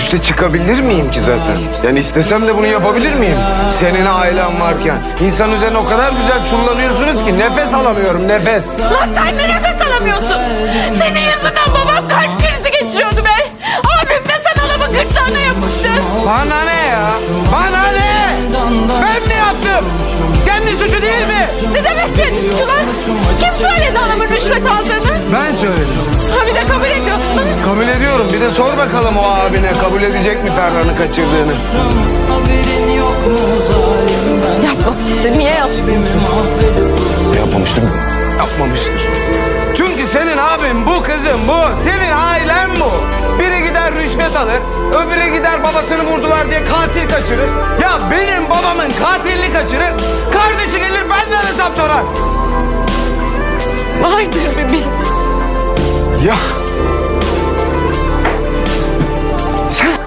Üste çıkabilir miyim ki zaten? Yani istesem de bunu yapabilir miyim? Senin ailen varken. insan üzerine o kadar güzel çullanıyorsunuz ki nefes alamıyorum nefes. Lan sen de nefes alamıyorsun. Senin yüzünden babam kalp krizi geçiriyordu be. Abim de sen adamın gırtlağına yapıştı. Bana ne ya? Bana ne? Ben mi yaptım? Kendi suçu değil mi? Ne demek kendi suçu lan? Kim söyledi adamın rüşvet aldığını? Ben söyledim. Ha bir de kabul lan. Kabul ediyorum. Bir de sor bakalım o abine kabul edecek mi Ferhan'ı kaçırdığını. Haberin yok mu zalim ben Yapmamıştı. Niye yaptın? Yapmamıştır mı? Yapmamıştır. Çünkü senin abin bu kızım bu. Senin ailen bu. Biri gider rüşvet alır. Öbürü gider babasını vurdular diye katil kaçırır. Ya benim babamın katilini kaçırır. Kardeşi gelir benden hesap sorar. Vardır bir bil. Ya